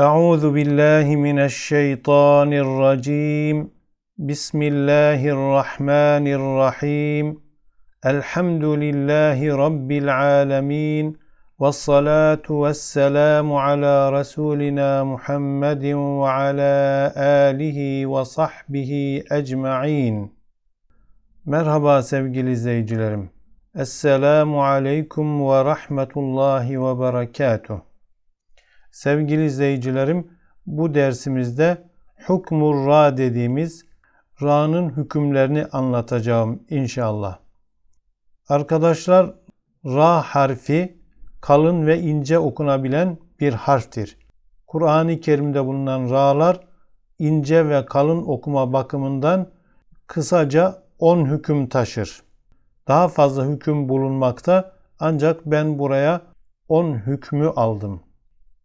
أعوذ بالله من الشيطان الرجيم بسم الله الرحمن الرحيم الحمد لله رب العالمين والصلاة والسلام على رسولنا محمد وعلى آله وصحبه أجمعين Merhaba sevgili izleyicilerim. Esselamu Aleyküm ve Rahmetullahi ve Berekatuh. Sevgili izleyicilerim, bu dersimizde Hukmur Ra dediğimiz Ra'nın hükümlerini anlatacağım inşallah. Arkadaşlar, Ra harfi kalın ve ince okunabilen bir harftir. Kur'an-ı Kerim'de bulunan Ra'lar ince ve kalın okuma bakımından kısaca 10 hüküm taşır. Daha fazla hüküm bulunmakta ancak ben buraya 10 hükmü aldım.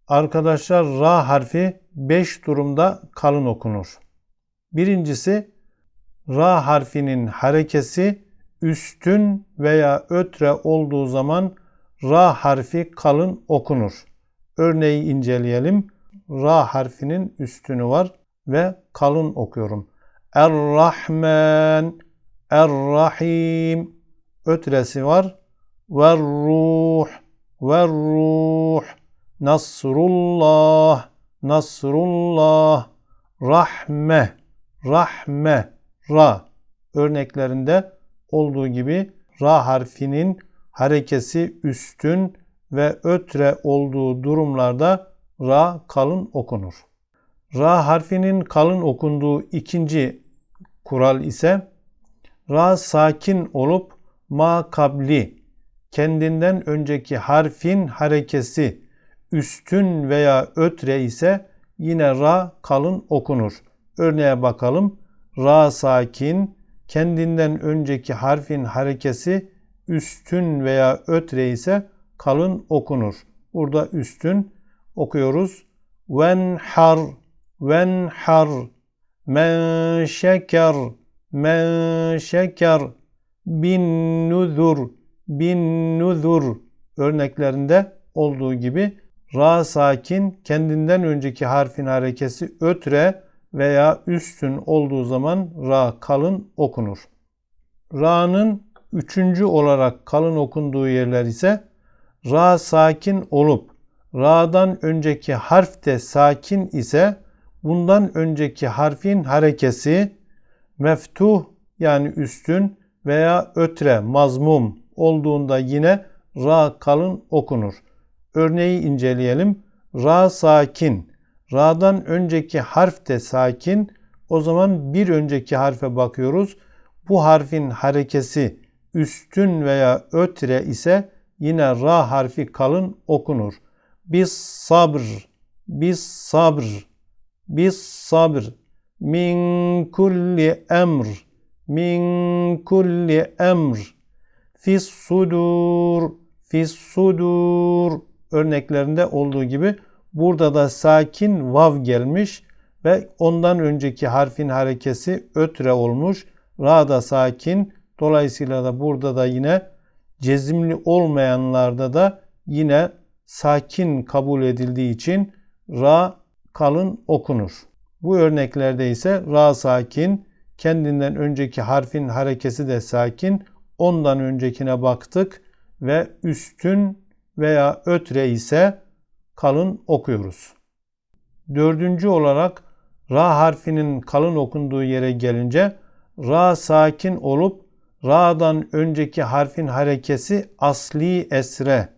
Arkadaşlar Ra harfi 5 durumda kalın okunur. Birincisi Ra harfinin harekesi üstün veya ötre olduğu zaman Ra harfi kalın okunur. Örneği inceleyelim. Ra harfinin üstünü var ve kalın okuyorum. Er-Rahman, Er-Rahim ötresi var. Ve ruh, ve ruh, Nasrullah, Nasrullah, Rahme, Rahme, Ra örneklerinde olduğu gibi Ra harfinin harekesi üstün ve ötre olduğu durumlarda Ra kalın okunur. Ra harfinin kalın okunduğu ikinci kural ise Ra sakin olup ma kabli kendinden önceki harfin harekesi üstün veya ötre ise yine ra kalın okunur. Örneğe bakalım. Ra sakin kendinden önceki harfin harekesi üstün veya ötre ise kalın okunur. Burada üstün okuyoruz. Ven har, ven har, men şeker, men şeker, bin nuzur, bin nuzur örneklerinde olduğu gibi ra sakin kendinden önceki harfin harekesi ötre veya üstün olduğu zaman ra kalın okunur. Ra'nın üçüncü olarak kalın okunduğu yerler ise ra sakin olup ra'dan önceki harf de sakin ise bundan önceki harfin harekesi meftuh yani üstün veya ötre mazmum olduğunda yine ra kalın okunur. Örneği inceleyelim. Ra sakin. Ra'dan önceki harf de sakin. O zaman bir önceki harfe bakıyoruz. Bu harfin harekesi üstün veya ötre ise yine ra harfi kalın okunur. Bis sabr, bis sabr, bis sabr, min kulli emr, min kulli emr, fis sudur, fis sudur örneklerinde olduğu gibi burada da sakin vav gelmiş ve ondan önceki harfin harekesi ötre olmuş. Ra da sakin. Dolayısıyla da burada da yine cezimli olmayanlarda da yine sakin kabul edildiği için ra kalın okunur. Bu örneklerde ise ra sakin, kendinden önceki harfin harekesi de sakin. Ondan öncekine baktık ve üstün veya ötre ise kalın okuyoruz. Dördüncü olarak ra harfinin kalın okunduğu yere gelince ra sakin olup ra'dan önceki harfin harekesi asli esre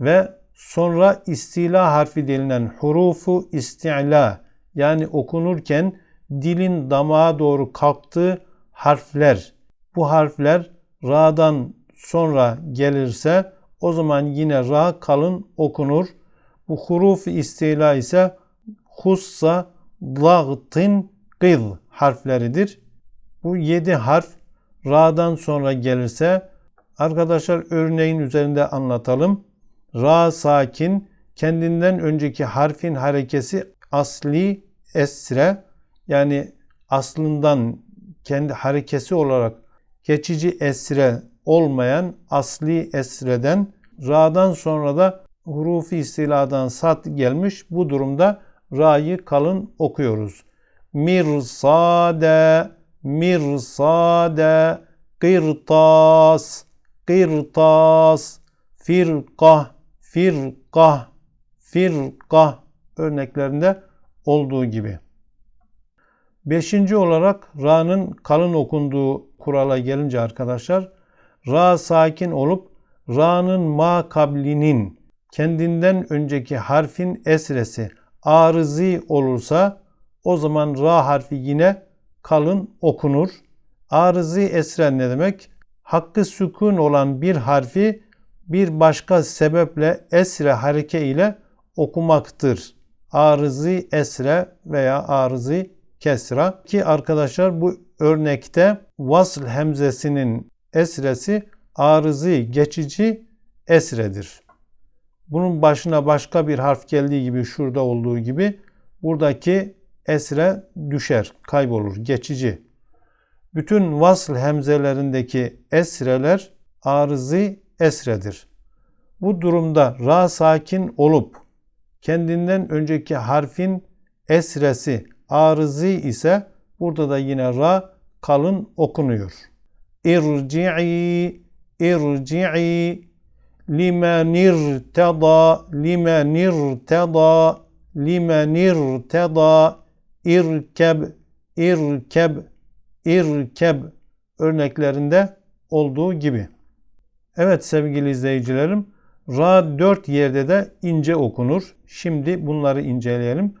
ve sonra istila harfi denilen hurufu istila yani okunurken dilin damağa doğru kalktığı harfler. Bu harfler ra'dan sonra gelirse o zaman yine ra kalın okunur. Bu huruf istila ise hussa, dağtin, gıd harfleridir. Bu yedi harf ra'dan sonra gelirse arkadaşlar örneğin üzerinde anlatalım. Ra sakin kendinden önceki harfin harekesi asli esre yani aslından kendi harekesi olarak geçici esre olmayan asli esreden ra'dan sonra da hurufu istiladan sat gelmiş. Bu durumda ra'yı kalın okuyoruz. Mirsade, mirsade, qirtas, qirtas, firqa, firqa, firqa örneklerinde olduğu gibi. Beşinci olarak ra'nın kalın okunduğu kurala gelince arkadaşlar ra sakin olup ra'nın ma kablinin kendinden önceki harfin esresi arızi olursa o zaman ra harfi yine kalın okunur. Arızi esren ne demek? Hakkı sükun olan bir harfi bir başka sebeple esre hareke ile okumaktır. Arızi esre veya arızi kesra ki arkadaşlar bu örnekte vasl hemzesinin esresi arızi geçici esredir. Bunun başına başka bir harf geldiği gibi şurada olduğu gibi buradaki esre düşer, kaybolur, geçici. Bütün vasl hemzelerindeki esreler arızi esredir. Bu durumda ra sakin olup kendinden önceki harfin esresi arızi ise burada da yine ra kalın okunuyor. İrci'i irci'i limen irtada limen irtada limen irtada irkeb irkeb irkeb örneklerinde olduğu gibi. Evet sevgili izleyicilerim, ra dört yerde de ince okunur. Şimdi bunları inceleyelim.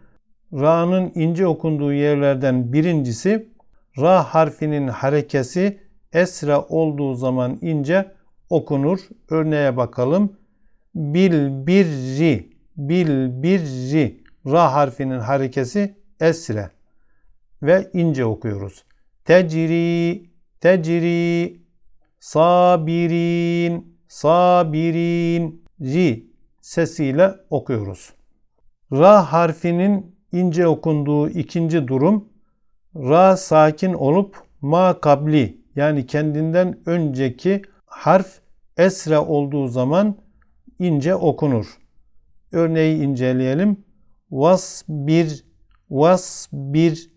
Ra'nın ince okunduğu yerlerden birincisi Ra harfinin harekesi esra olduğu zaman ince okunur. Örneğe bakalım. Bil birri bil birri Ra harfinin harekesi esre ve ince okuyoruz. Tecri tecri sabirin sabirin ri sesiyle okuyoruz. Ra harfinin ince okunduğu ikinci durum ra sakin olup ma kabli yani kendinden önceki harf esre olduğu zaman ince okunur. Örneği inceleyelim. Was bir, was bir,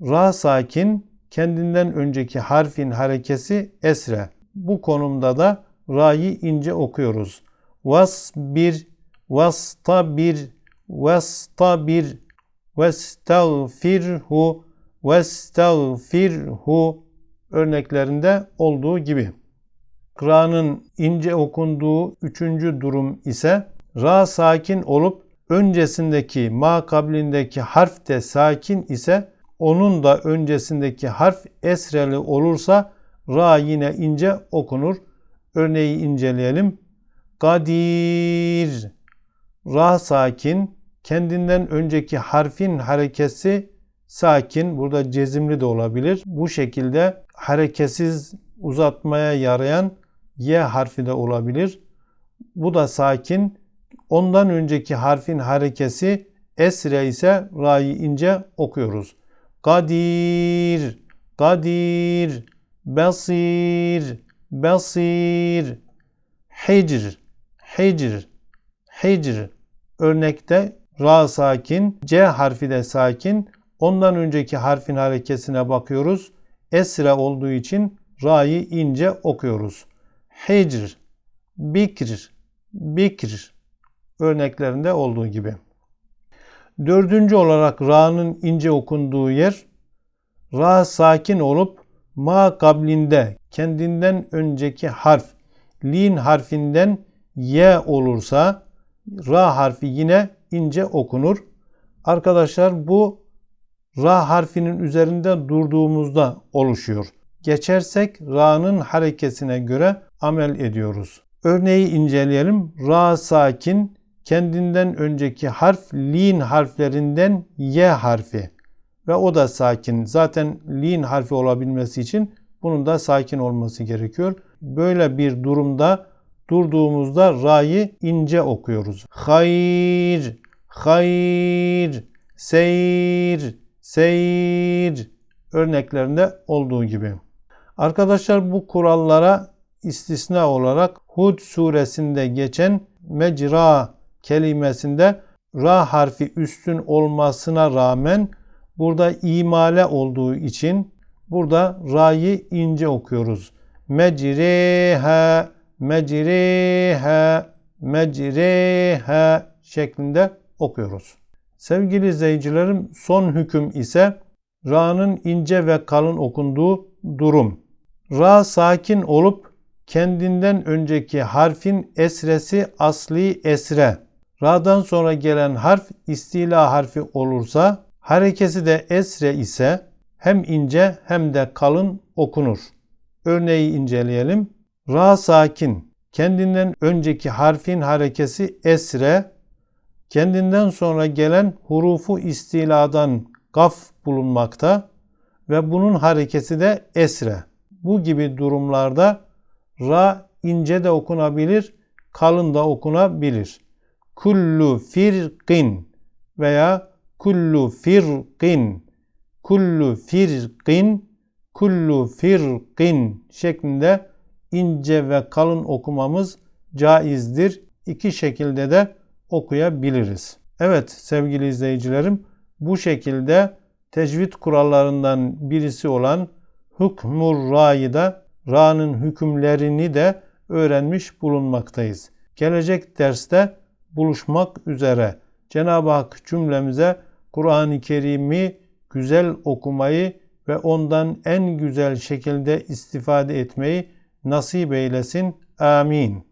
ra sakin kendinden önceki harfin harekesi esre. Bu konumda da ra'yı ince okuyoruz. Was bir, vasta bir, vestabir, vestağfirhu, vestağfirhu örneklerinde olduğu gibi. Ra'nın ince okunduğu üçüncü durum ise Ra sakin olup öncesindeki ma kablindeki harf de sakin ise onun da öncesindeki harf esreli olursa Ra yine ince okunur. Örneği inceleyelim. Kadir Ra sakin kendinden önceki harfin harekesi sakin burada cezimli de olabilir. Bu şekilde hareketsiz uzatmaya yarayan y harfi de olabilir. Bu da sakin. Ondan önceki harfin harekesi esre ise ra'yı ince okuyoruz. Kadir, kadir, basir, basir, hicr, hicr, hicr. Örnekte ra sakin, c harfi de sakin. Ondan önceki harfin harekesine bakıyoruz. Esre olduğu için ra'yı ince okuyoruz. Hicr, bikr, bikr örneklerinde olduğu gibi. Dördüncü olarak ra'nın ince okunduğu yer ra sakin olup ma kablinde kendinden önceki harf lin harfinden y olursa ra harfi yine ince okunur. Arkadaşlar bu ra harfinin üzerinde durduğumuzda oluşuyor. Geçersek ra'nın harekesine göre amel ediyoruz. Örneği inceleyelim. Ra sakin kendinden önceki harf lin harflerinden y harfi ve o da sakin. Zaten lin harfi olabilmesi için bunun da sakin olması gerekiyor. Böyle bir durumda durduğumuzda ra'yı ince okuyoruz. Hayır, hayır, seyir, seyir örneklerinde olduğu gibi. Arkadaşlar bu kurallara istisna olarak Hud suresinde geçen mecra kelimesinde ra harfi üstün olmasına rağmen burada imale olduğu için burada ra'yı ince okuyoruz. Mecriha, mecriha, mecriha şeklinde okuyoruz. Sevgili izleyicilerim son hüküm ise ra'nın ince ve kalın okunduğu durum. Ra sakin olup kendinden önceki harfin esresi asli esre. Ra'dan sonra gelen harf istila harfi olursa harekesi de esre ise hem ince hem de kalın okunur. Örneği inceleyelim. Ra sakin. Kendinden önceki harfin harekesi esre. Kendinden sonra gelen hurufu istiladan gaf bulunmakta ve bunun harekesi de esre. Bu gibi durumlarda ra ince de okunabilir, kalın da okunabilir. Kullu firqin veya kullu firqin, kullu firqin, kullu firqin şeklinde ince ve kalın okumamız caizdir. İki şekilde de okuyabiliriz. Evet sevgili izleyicilerim bu şekilde tecvid kurallarından birisi olan hükmur ra'yı da ra'nın hükümlerini de öğrenmiş bulunmaktayız. Gelecek derste buluşmak üzere. Cenab-ı Hak cümlemize Kur'an-ı Kerim'i güzel okumayı ve ondan en güzel şekilde istifade etmeyi nasip eylesin. Amin.